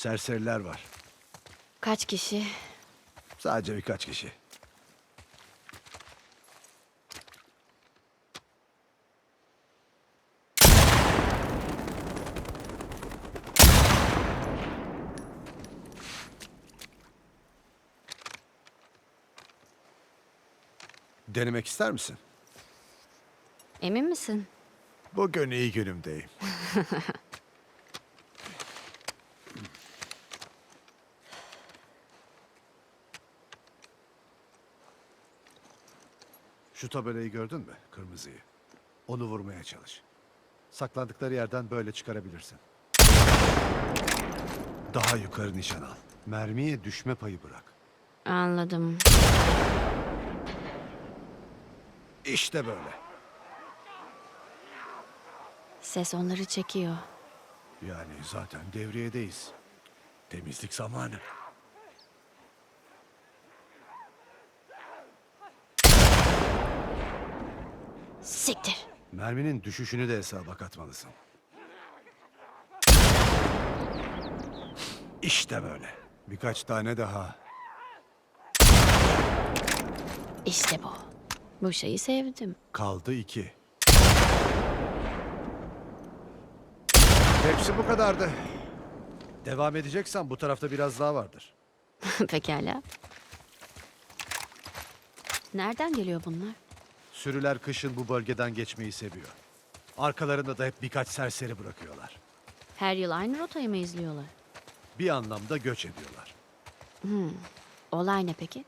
Serseriler var. Kaç kişi? Sadece birkaç kişi. Denemek ister misin? Emin misin? Bugün iyi günümdeyim. Şu tabelayı gördün mü? Kırmızıyı. Onu vurmaya çalış. Saklandıkları yerden böyle çıkarabilirsin. Daha yukarı nişan al. Mermiye düşme payı bırak. Anladım. İşte böyle. Ses onları çekiyor. Yani zaten devriyedeyiz. Temizlik zamanı. Siktir. Merminin düşüşünü de hesaba katmalısın. İşte böyle. Birkaç tane daha. İşte bu. Bu şeyi sevdim. Kaldı iki. Hepsi bu kadardı. Devam edeceksen bu tarafta biraz daha vardır. Pekala. Nereden geliyor bunlar? Sürüler kışın bu bölgeden geçmeyi seviyor. Arkalarında da hep birkaç serseri bırakıyorlar. Her yıl aynı rotayı mı izliyorlar? Bir anlamda göç ediyorlar. Olay ne peki?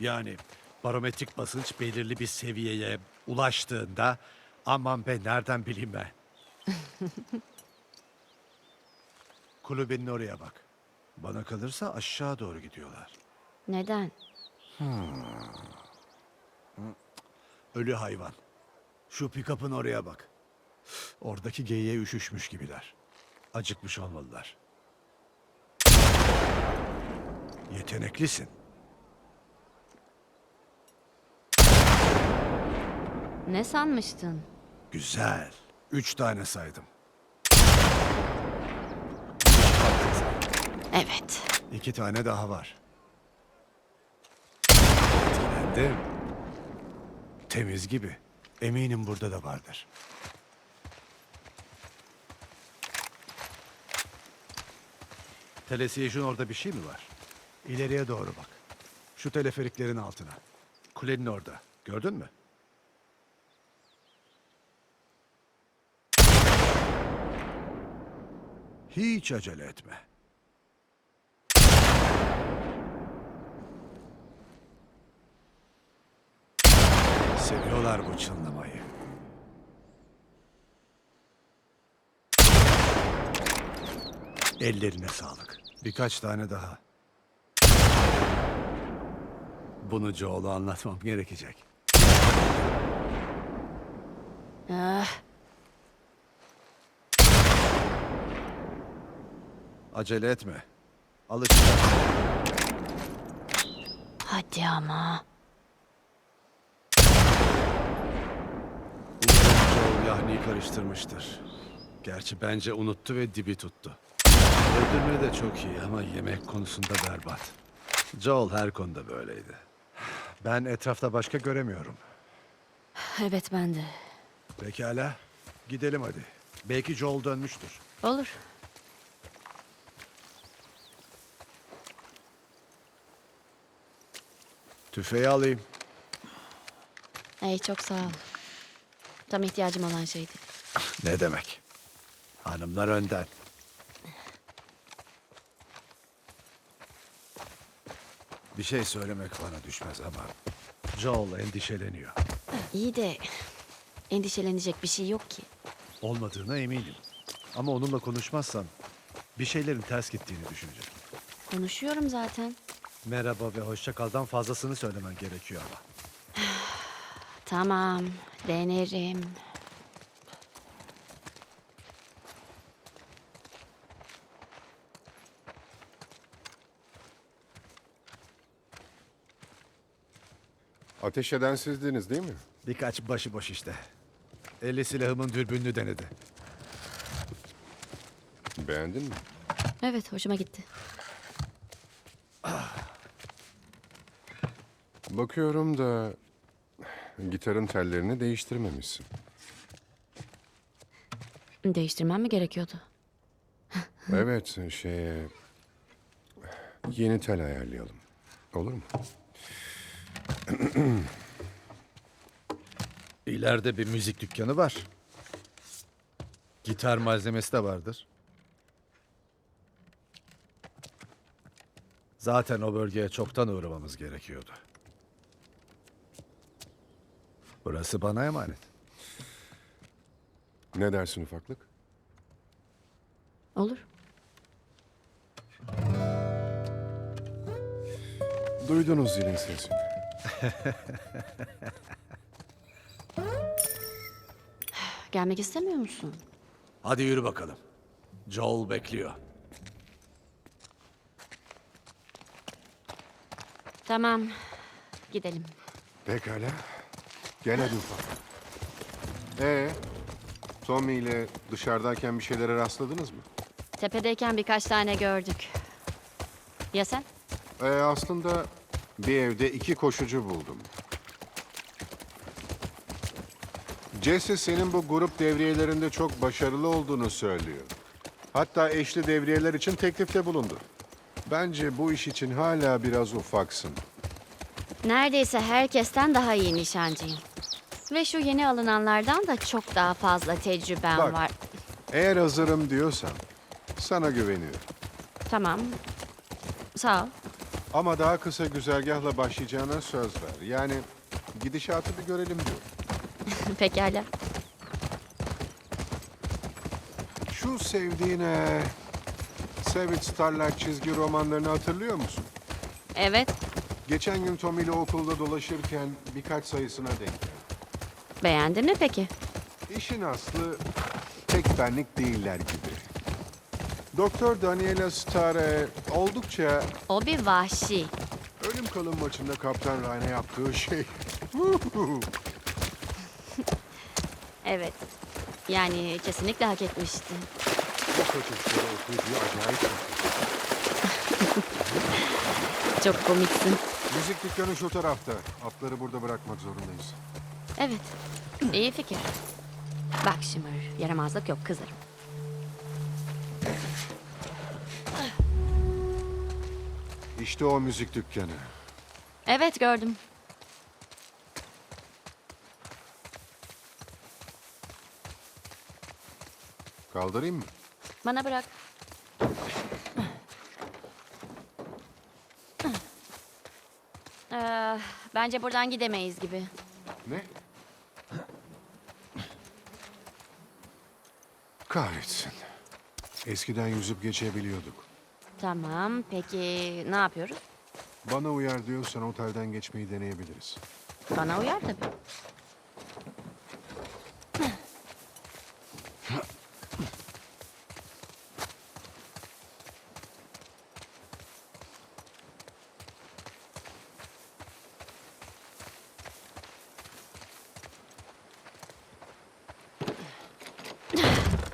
Yani barometrik basınç belirli bir seviyeye ulaştığında aman be nereden bileyim ben. Kulübenin oraya bak. Bana kalırsa aşağı doğru gidiyorlar. Neden? Ölü hayvan. Şu pikapın oraya bak. Oradaki geyiğe üşüşmüş gibiler. Acıkmış olmalılar. Yeteneklisin. Ne sanmıştın? Güzel. Üç tane saydım. Evet. İki tane daha var. Etkilendim. Temiz gibi. Eminim burada da vardır. Telesiyejin orada bir şey mi var? İleriye doğru bak. Şu teleferiklerin altına. Kulenin orada. Gördün mü? Hiç acele etme. Seviyorlar bu çınlamayı. Ellerine sağlık. Birkaç tane daha. Bunu Joel'a anlatmam gerekecek. Ah, Acele etme. Alışacağız. hadi ama. Joel Yahni'yi karıştırmıştır. Gerçi bence unuttu ve dibi tuttu. Öldürme de çok iyi ama yemek konusunda berbat. Joel her konuda böyleydi. Ben etrafta başka göremiyorum. Evet ben de. Pekala. Gidelim hadi. Belki Joel dönmüştür. Olur. Tüfeği alayım. Ey çok sağ ol. Tam ihtiyacım olan şeydi. Ne demek? Hanımlar önden. Bir şey söylemek bana düşmez ama Joel endişeleniyor. İyi de endişelenecek bir şey yok ki. Olmadığına eminim. Ama onunla konuşmazsam bir şeylerin ters gittiğini düşünecek. Konuşuyorum zaten. Merhaba ve hoşça kaldan fazlasını söylemen gerekiyor ama. Tamam, denerim. Ateş eden sizdiniz değil mi? Birkaç başıboş işte. Eli silahımın dürbününü denedi. Beğendin mi? Evet, hoşuma gitti. Bakıyorum da gitarın tellerini değiştirmemişsin. Değiştirmem mi gerekiyordu? Evet, şey yeni tel ayarlayalım. Olur mu? İleride bir müzik dükkanı var. Gitar malzemesi de vardır. Zaten o bölgeye çoktan uğramamız gerekiyordu. Burası bana emanet. Ne dersin ufaklık? Olur. Duydunuz zilin sesini. Gelmek istemiyor musun? Hadi yürü bakalım. Joel bekliyor. Tamam, gidelim. Pekala. Gel hadi ufak. Ee, Tommy ile dışarıdayken bir şeylere rastladınız mı? Tepedeyken birkaç tane gördük. Ya sen? Ee, aslında bir evde iki koşucu buldum. Jesse senin bu grup devriyelerinde çok başarılı olduğunu söylüyor. Hatta eşli devriyeler için teklifte bulundu. Bence bu iş için hala biraz ufaksın. Neredeyse herkesten daha iyi nişancıyım. Ve şu yeni alınanlardan da çok daha fazla tecrübem Bak. var. Eğer hazırım diyorsan sana güveniyorum. Tamam. Sağ ol. Ama daha kısa güzergahla başlayacağına söz ver. Yani gidişatı bir görelim diyor. Pekala. Şu sevdiğine Savage Starlight çizgi romanlarını hatırlıyor musun? Evet. Geçen gün Tom ile okulda dolaşırken birkaç sayısına denk. Beğendin mi peki? İşin aslı tek benlik değiller gibi. Doktor Daniela Starre oldukça O bir vahşi. ölüm kalım maçında Kaptan Ryan'a yaptığı şey. Evet. Yani kesinlikle hak etmişti. Bu kaçışları okuduğu acayip şey. Çok komiksin. Müzik dükkanı şu tarafta. Atları burada bırakmak zorundayız. Evet. İyi fikir. Bak Shimmer, yaramazlık yok kızarım. İşte o müzik dükkanı. Evet gördüm. Kaldırayım mı? Bana bırak. Ee, bence buradan gidemeyiz gibi. Ne? Kahretsin. Eskiden yüzüp geçebiliyorduk. Tamam, peki ne yapıyoruz? Bana uyar diyorsan otelden geçmeyi deneyebiliriz. Bana uyar tabii.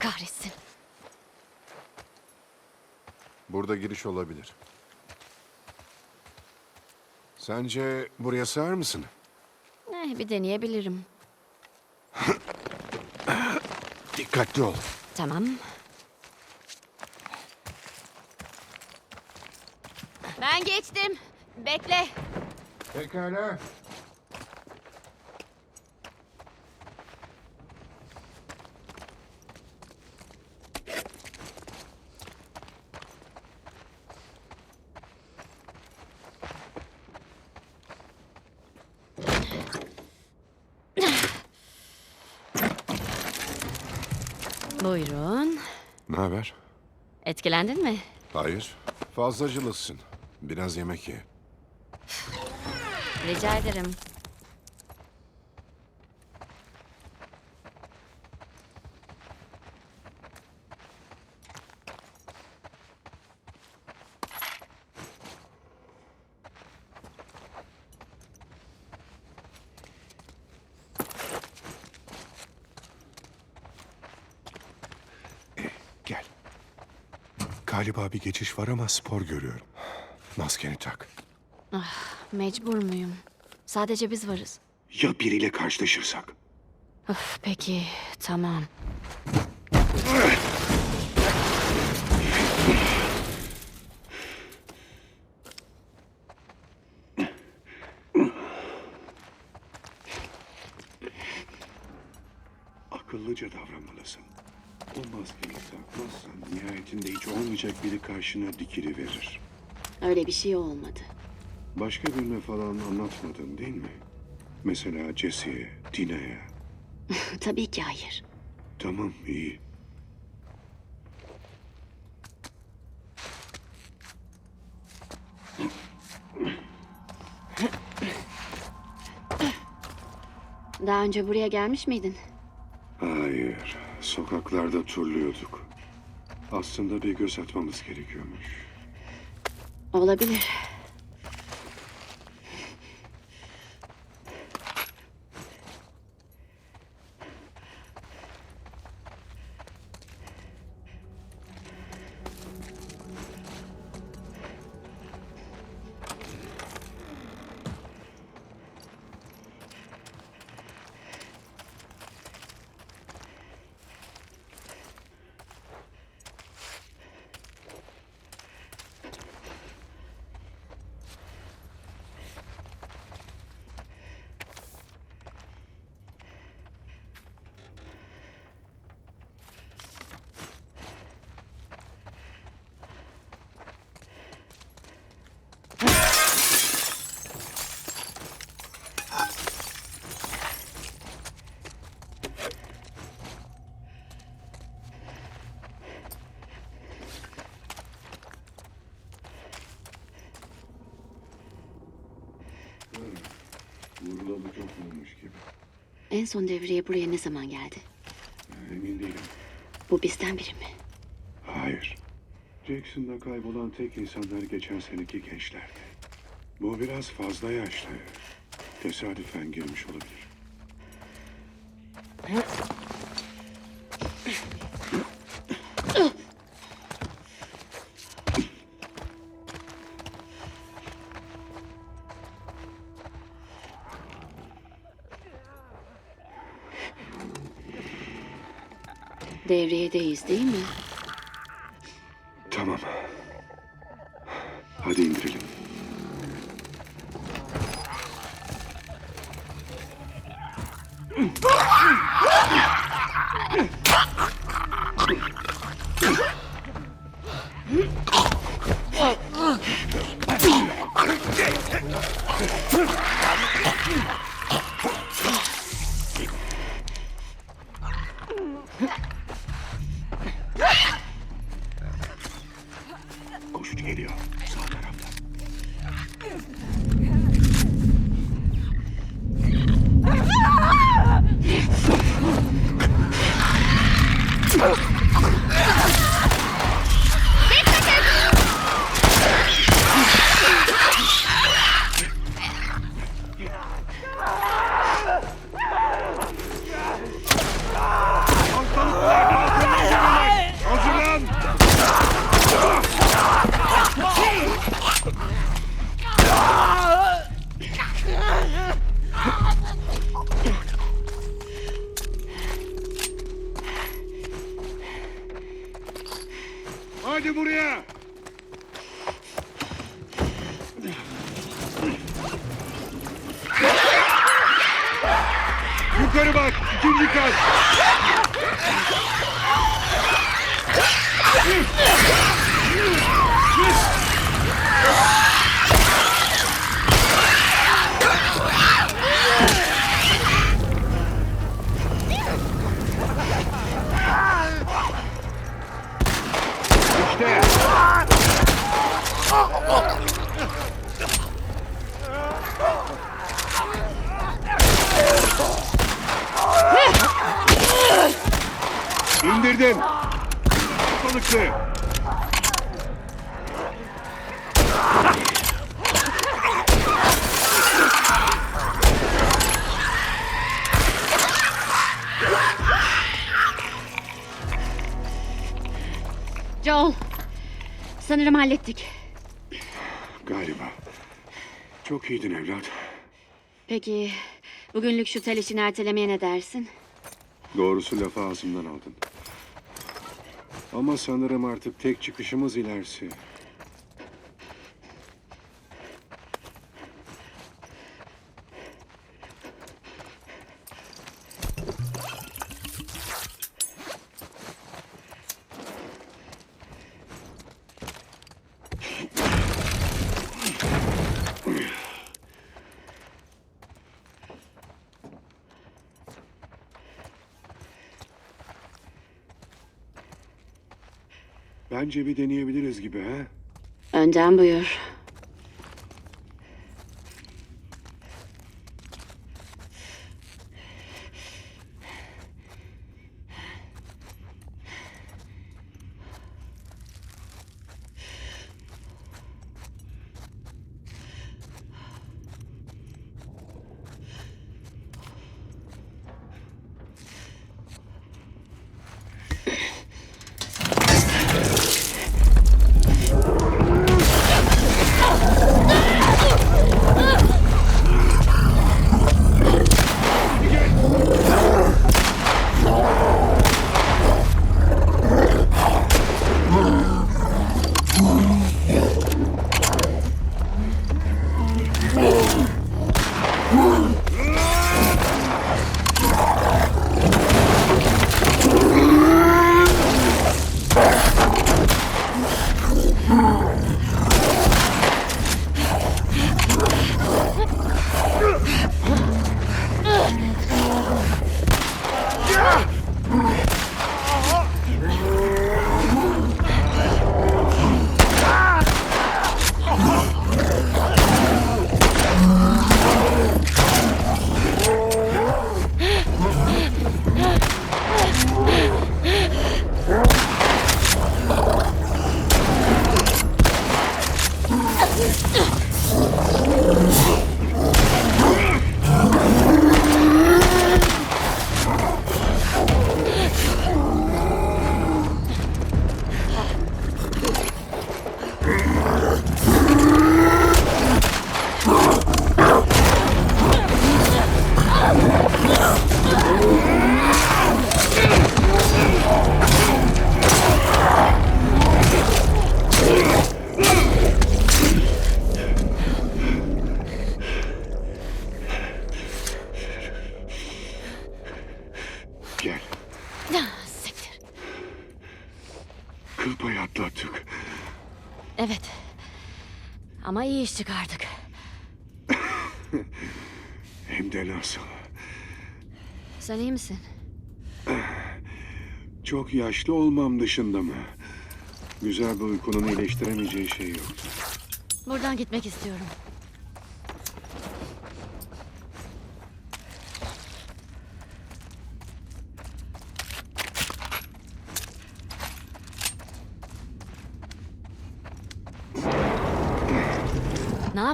Kahretsin. Giriş olabilir. Sence buraya sığar mısın? Eh, bir deneyebilirim. Dikkatli ol. Tamam. Ben geçtim. Bekle. Pekala. Etkilendin mi? Hayır. Fazlacılısın. Biraz yemek ye. Rica ederim. Galiba bir geçiş var ama spor görüyorum. Maskeni tak. Mecbur muyum? Sadece biz varız. Ya biriyle karşılaşırsak? Öf, peki, tamam. Akıllıca davranmalısın. O maskeyi takmazsan nihayetinde hiç olmayacak biri karşına dikili verir. Öyle bir şey olmadı. Başka birine falan anlatmadın değil mi? Mesela Jesse'ye, Dina'ya. Tabii ki hayır. Tamam iyi. Daha önce buraya gelmiş miydin? Sokaklarda turluyorduk. Aslında bir göz atmamız gerekiyormuş. Olabilir. Olmuş gibi. En son devriye buraya ne zaman geldi? Emin değilim. Bu bizden biri mi? Hayır. Jackson'da kaybolan tek insanlar geçen seneki gençlerdi. Bu biraz fazla yaşlı. Tesadüfen girmiş olabilir. Devriyedeyiz değil mi? Tamam. Hadi indirelim. Sanırım hallettik. Galiba. Çok iyiydin evlat. Peki bugünlük şu tel işini ertelemeye ne dersin? Doğrusu lafı ağzımdan aldın. Ama sanırım artık tek çıkışımız ilerisi. Bence bir deneyebiliriz gibi ha? Önden buyur. İş çıkardık. Hem de nasıl. Sen iyi misin? Çok yaşlı olmam dışında mı? Güzel bir uykunun iyileştiremeyeceği şey yok. Buradan gitmek istiyorum.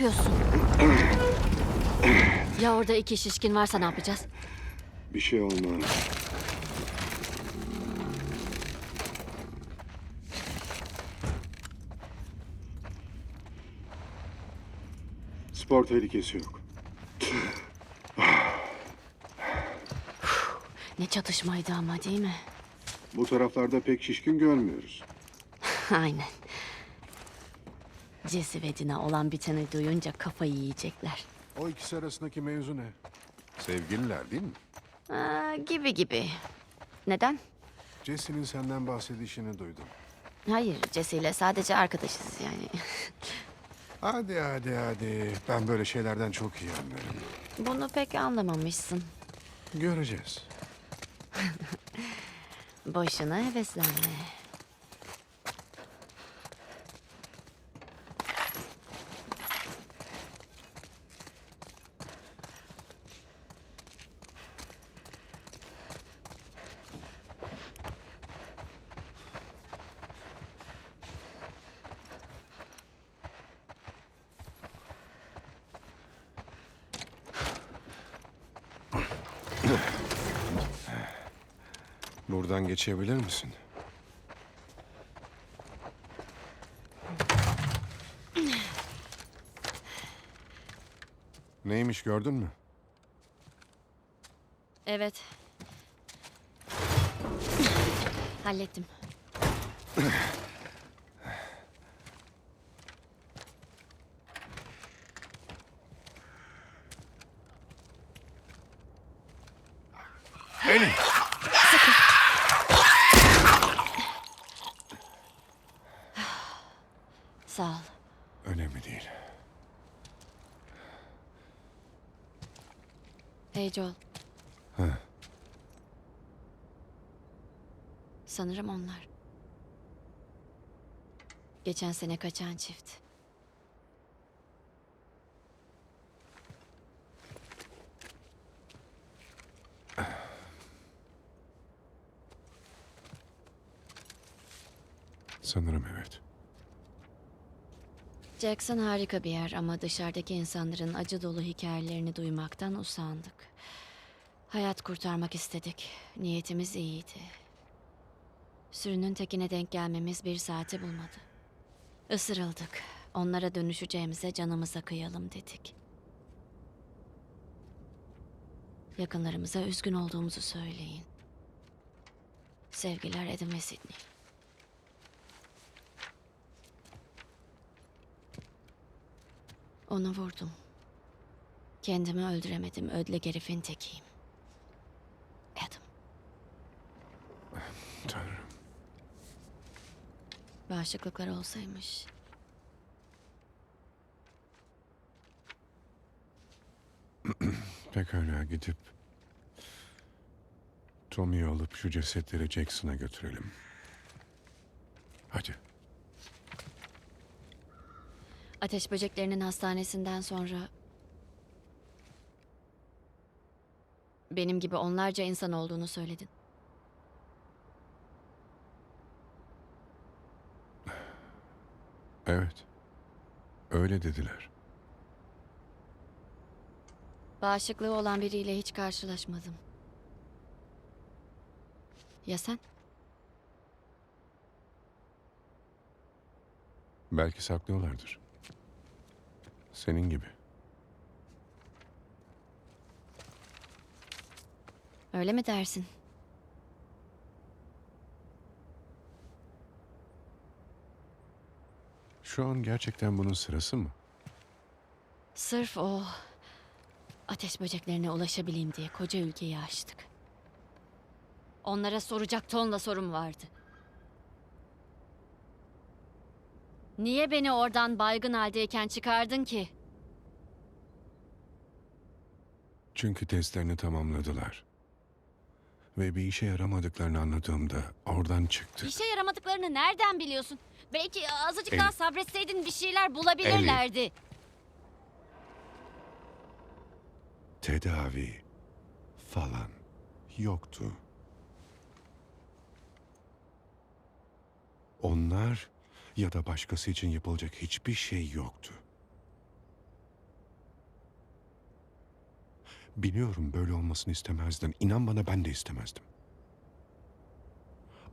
Yapıyorsun? Ya orada iki şişkin varsa ne yapacağız? Bir şey olmaz. Spor tehlikesi yok. Ne çatışmaydı ama değil mi? Bu taraflarda pek şişkin görmüyoruz. Aynen. Jesse ve Dina olan biteni duyunca kafayı yiyecekler. O ikisi arasındaki mevzu ne? Sevgililer değil mi? Aa, gibi gibi. Neden? Jesse'nin senden bahsedişini duydum. Hayır, Jesse ile sadece arkadaşız yani. Hadi hadi hadi. Ben böyle şeylerden çok iyi anlarım. Bunu pek anlamamışsın. Göreceğiz. Boşuna heveslenme. Buradan geçebilir misin? Neymiş gördün mü? Evet. Hallettim. Hey Joel. Ha. Sanırım onlar. Geçen sene kaçan çift. Sanırım evet. Jackson harika bir yer ama dışarıdaki insanların acı dolu hikayelerini duymaktan usandık. Hayat kurtarmak istedik. Niyetimiz iyiydi. Sürünün tekine denk gelmemiz bir saati bulmadı. Isırıldık. Onlara dönüşeceğimize canımıza kıyalım dedik. Yakınlarımıza üzgün olduğumuzu söyleyin. Sevgiler Adam ve Sidney. Onu vurdum. Kendimi öldüremedim. Ödle herifin tekiyim. Adam. Tanrım. Bağışıklıklar olsaymış. Pekala gidip... Tommy'yi alıp şu cesetleri Jackson'a götürelim. Hadi. Ateş böceklerinin hastanesinden sonra... Benim gibi onlarca insan olduğunu söyledin. Evet. Öyle dediler. Bağışıklığı olan biriyle hiç karşılaşmadım. Ya sen? Belki saklıyorlardır. Senin gibi. Öyle mi dersin? Şu an gerçekten bunun sırası mı? Sırf o ateş böceklerine ulaşabileyim diye koca ülkeyi aştık. Onlara soracak tonla sorum vardı. Niye beni oradan baygın haldeyken çıkardın ki? Çünkü testlerini tamamladılar. Ve bir işe yaramadıklarını anladığımda oradan çıktı. İşe yaramadıklarını nereden biliyorsun? Belki azıcık Elif. daha sabretseydin bir şeyler bulabilirlerdi. Tedavi falan yoktu. Onlar ya da başkası için yapılacak hiçbir şey yoktu. Biliyorum böyle olmasını istemezdin. İnan bana ben de istemezdim.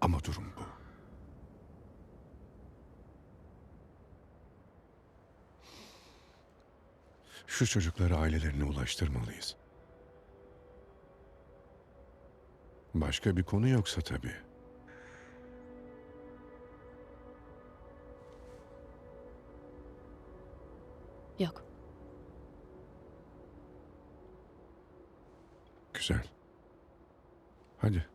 Ama durum bu. Şu çocukları ailelerine ulaştırmalıyız. Başka bir konu yoksa tabii. Yok. Güzel. Hadi.